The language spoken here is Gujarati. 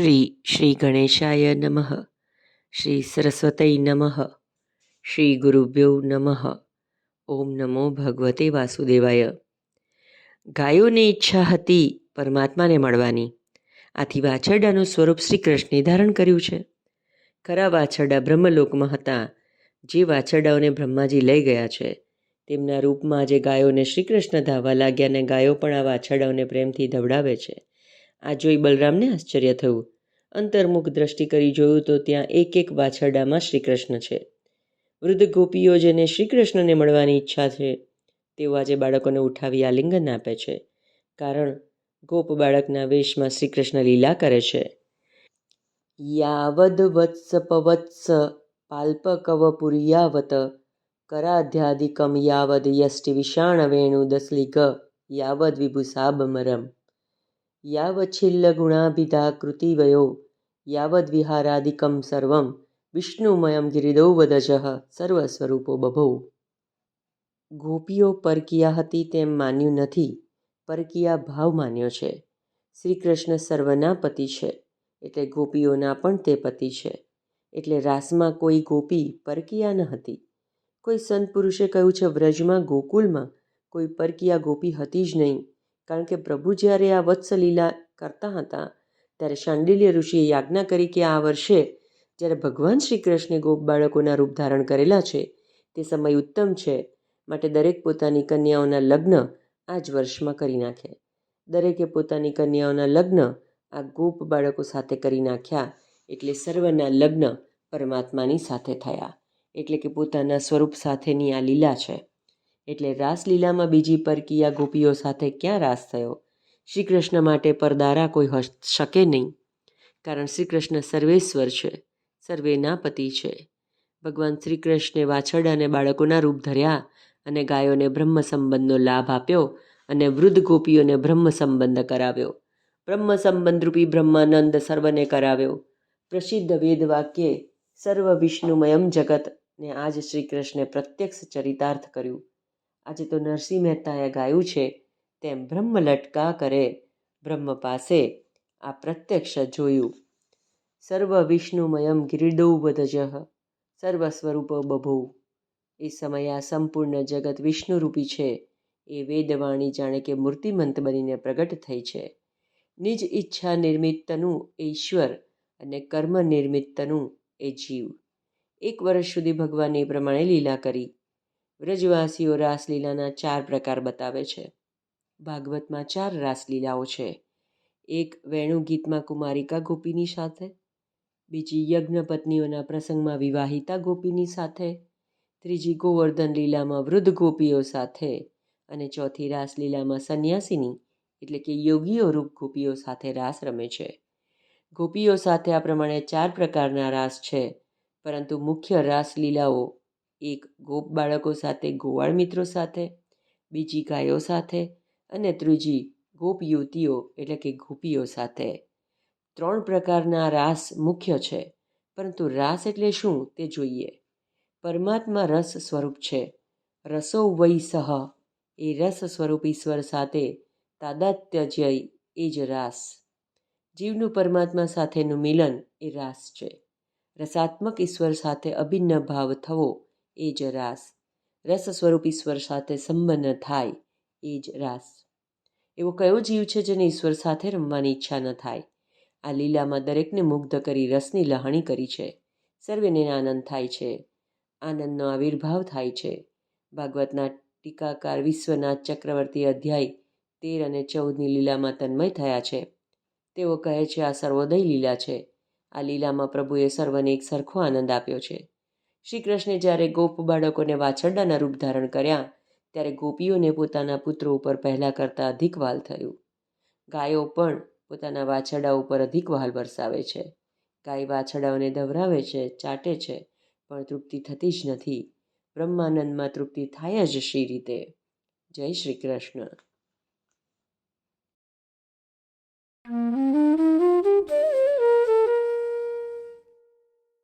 શ્રી શ્રી ગણેશાય નમઃ શ્રી સરસ્વતય નમઃ શ્રી ગુરુભ્યો નમઃ ઓમ નમો ભગવતે વાસુદેવાય ગાયોને ઈચ્છા હતી પરમાત્માને મળવાની આથી વાછરડાનું સ્વરૂપ શ્રી કૃષ્ણે ધારણ કર્યું છે। ખરા વાછરડા બ્રહ્મલોકમાં હતા। જે વાછરડાઓને બ્રહ્માજી લઈ ગયા છે। તેમના રૂપમાં આજે ગાયોને શ્રી કૃષ્ણ ધાવા લાગ્યા અને ગાયો પણ આ વાછરડાઓને પ્રેમથી ધવડાવે છે। આ જોઈ બલરામને આશ્ચર્ય થયું. અંતર્મુખ દ્રષ્ટિ કરી જોયું તો ત્યાં એક એક વાછરડામાં શ્રીકૃષ્ણ છે. વૃદ્ધ ગોપીઓ જેને શ્રીકૃષ્ણને મળવાની ઈચ્છા છે, તેઓ આજે બાળકોને ઉઠાવી આલિંગન આપે છે. કારણ ગોપ બાળકના વેશમાં શ્રી કૃષ્ણ લીલા કરે છે. યાવદ વત્સ પવત્સ પાલ્પકવપુર્યાવત કરાધ્યાદિકમ યાવદ યષ્ટિ વિષાણ કૃતિવયો યાવદ્વિહારાદિકં સર્વં વિષ્ણુમયં ગિરિદૌવદજઃ સર્વસ્વરૂપો બભૌ. ગોપીઓ પરકિયા હતી તેમ માન્યું નથી, પરકીયા ભાવ માન્યો છે. શ્રી કૃષ્ણ સર્વના પતિ છે, એટલે ગોપીઓના પણ તે પતિ છે. એટલે રાસમાં કોઈ ગોપી પરકિયા ન હતી. કોઈ સંત પુરુષે કહ્યું છે, વ્રજમાં ગોકુલમાં કોઈ પરકિયા ગોપી હતી જ નહીં. કારણ કે પ્રભુ જ્યારે આ વત્સલીલા કરતા હતા, ત્યારે શાંડિલ્ય ઋષિએ યાજ્ઞા કરી કે આ વર્ષે જ્યારે ભગવાન શ્રી કૃષ્ણે ગોપ બાળકોના રૂપ ધારણ કરેલા છે, તે સમય ઉત્તમ છે, માટે દરેક પોતાની કન્યાઓના લગ્ન આ જ વર્ષમાં કરી નાખે. દરેકે પોતાની કન્યાઓના લગ્ન આ ગોપ બાળકો સાથે કરી નાખ્યા એટલે સર્વના લગ્ન પરમાત્માની સાથે થયા. એટલે કે પોતાના સ્વરૂપ સાથેની આ લીલા છે. એટલે રાસલીલામાં બીજી પરકીયા ગોપીઓ સાથે ક્યાં રાસ થયો? શ્રી કૃષ્ણ માટે પરદારા કોઈ શકે નહીં. કારણ શ્રી કૃષ્ણ સર્વેશ્વર છે, સર્વેના પતિ છે. ભગવાન શ્રી કૃષ્ણે વાછરડા અને બાળકોના રૂપ ધર્યા અને ગાયોને બ્રહ્મ સંબંધનો લાભ આપ્યો અને વૃદ્ધ ગોપીઓને બ્રહ્મ સંબંધ કરાવ્યો. બ્રહ્મ સંબંધ રૂપી બ્રહ્માનંદ સર્વને કરાવ્યો. પ્રસિદ્ધ વેદ વાક્યે સર્વ વિષ્ણુમયમ જગત ને આજ શ્રી કૃષ્ણે પ્રત્યક્ષ ચરિતાર્થ કર્યું. આજે તો નરસિંહ મહેતાએ ગાયું છે, તેમ બ્રહ્મ લટકા કરે, બ્રહ્મ પાસે આ પ્રત્યક્ષ જોયું. સર્વ વિષ્ણુમયમ ગિરિડૌ વધજઃ સર્વ સ્વરૂપ બભૌ. એ સમયે આ સંપૂર્ણ જગત વિષ્ણુરૂપી છે. એ વેદવાણી જાણે કે મૂર્તિમંત બનીને પ્રગટ થઈ છે. નિજ ઈચ્છા નિર્મિતનું એ ઈશ્વર અને કર્મ નિર્મિતનું એ જીવ. એક વર્ષ સુધી ભગવાને એ પ્રમાણે લીલા કરી. વ્રજવાસીઓ રાસલીલાના ચાર પ્રકાર બતાવે છે. ભાગવતમાં ચાર રાસલીલાઓ છે. એક વેણુ ગીતમાં કુમારિકા ગોપીની સાથે, બીજી યજ્ઞ પત્નીઓના પ્રસંગમાં વિવાહિતા ગોપીની સાથે, ત્રીજી ગોવર્ધન લીલામાં વૃદ્ધ ગોપીઓ સાથે અને ચોથી રાસલીલામાં સંન્યાસીની, એટલે કે યોગીઓ રૂપ ગોપીઓ સાથે રાસ રમે છે. ગોપીઓ સાથે આ પ્રમાણે ચાર પ્રકારના રાસ છે, પરંતુ મુખ્ય રાસલીલાઓ એક ગોપ બાળકો સાથે, ગોવાળ મિત્રો સાથે, બીજી ગાયો સાથે અને ત્રીજી ગોપ યુવતીઓ, એટલે કે ગોપીઓ સાથે. ત્રણ પ્રકારના રાસ મુખ્ય છે, પરંતુ રાસ એટલે શું તે જોઈએ. પરમાત્મા રસ સ્વરૂપ છે. રસો વૈ સહ, એ રસ સ્વરૂપ ઈશ્વર સાથે તાદાત્ય જય એ જ રાસ. જીવનું પરમાત્મા સાથેનું મિલન એ રાસ છે. રસાત્મક ઈશ્વર સાથે અભિન્ન ભાવ થવો એ જ રાસ. રસ સ્વરૂપ ઈશ્વર સાથે સંબંધ થાય એ જ રાસ. એવો કયો જીવ છે જેને ઈશ્વર સાથે રમવાની ઈચ્છા ન થાય? આ લીલામાં દરેકને મુગ્ધ કરી રસની લહાણી કરી છે. સર્વેને આનંદ થાય છે. આનંદનો આવિર્ભાવ થાય છે. ભાગવતના ટીકાકાર વિશ્વનાથ ચક્રવર્તી અધ્યાય તેર અને ચૌદની લીલામાં તન્મય થયા છે. તેઓ કહે છે, આ સર્વોદય લીલા છે. આ લીલામાં પ્રભુએ સર્વને એક સરખો આનંદ આપ્યો છે. શ્રી કૃષ્ણે જ્યારે ગોપ બાળકોને વાછરડાના રૂપ ધારણ કર્યા, ત્યારે ગોપીઓને પોતાના પુત્રો ઉપર પહેલાં કરતાં અધિક વાલ થયું. ગાયો પણ પોતાના વાછરડા ઉપર અધિક વહાલ વરસાવે છે. ગાય વાછરડાઓને ધવરાવે છે, ચાટે છે, પણ તૃપ્તિ થતી જ નથી. બ્રહ્માનંદમાં તૃપ્તિ થાય જ શ્રી રીતે? જય શ્રી કૃષ્ણ